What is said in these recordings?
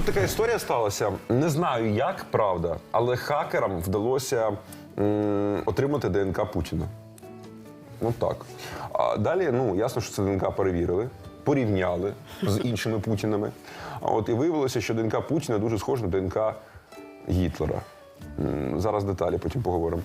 тут така історія сталася. Не знаю, як правда, але хакерам вдалося м, отримати ДНК Путіна. Ну так. А далі, ну ясно, що це ДНК перевірили, порівняли з іншими Путінами. А от і виявилося, що ДНК Путіна дуже схожа на ДНК Гітлера. М, Зараз деталі потім поговоримо.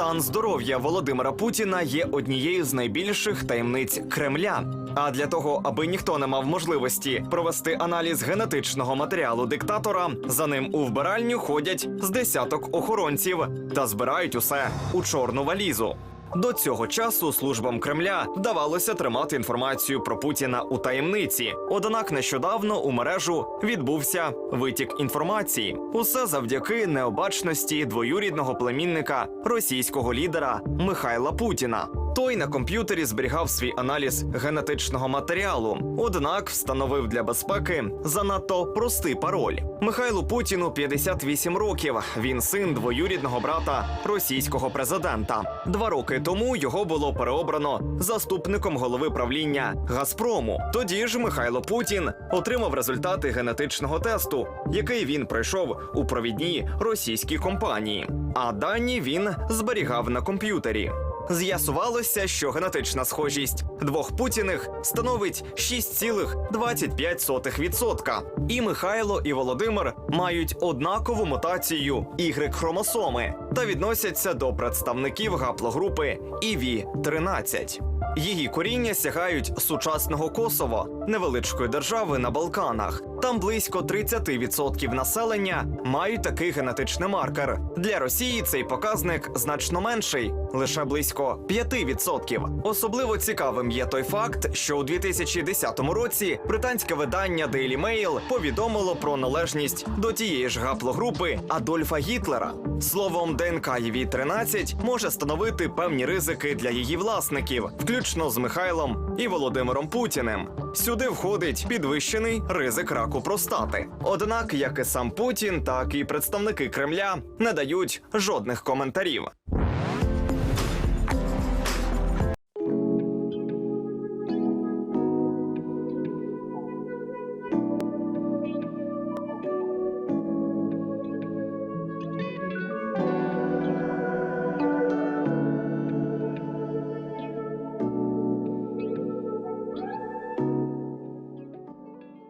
Стан здоров'я Володимира Путіна є однією з найбільших таємниць Кремля. А для того, аби ніхто не мав можливості провести аналіз генетичного матеріалу диктатора, за ним у вбиральню ходять з десяток охоронців та збирають усе у чорну валізу. До цього часу службам Кремля вдавалося тримати інформацію про Путіна у таємниці. Однак нещодавно у мережу відбувся витік інформації. Усе завдяки необачності двоюрідного племінника російського лідера Михайла Путіна. Той на комп'ютері зберігав свій аналіз генетичного матеріалу, однак встановив для безпеки занадто простий пароль. Михайлу Путіну 58 років. Він син двоюрідного брата російського президента. Два роки тому його було переобрано заступником голови правління Газпрому. Тоді ж Михайло Путін отримав результати генетичного тесту, який він пройшов у провідній російській компанії. А дані він зберігав на комп'ютері. З'ясувалося, що генетична схожість двох путіних становить 6,25%. І Михайло і Володимир мають однакову мутацію y хромосоми та відносяться до представників гаплогрупи ІВІ 13 Її коріння сягають сучасного Косово, невеличкої держави на Балканах. Там близько 30% населення мають такий генетичний маркер. Для Росії цей показник значно менший, лише близько 5%. Особливо цікавим є той факт, що у 2010 році британське видання Daily Mail повідомило про належність до тієї ж гаплогрупи Адольфа Гітлера. Словом, ДНК ЄВІ-13 може становити певні ризики для її власників, включно з Михайлом і Володимиром Путіним. Сюди входить підвищений ризик раку простати. Однак, як і сам Путін, так і представники Кремля не дають жодних коментарів.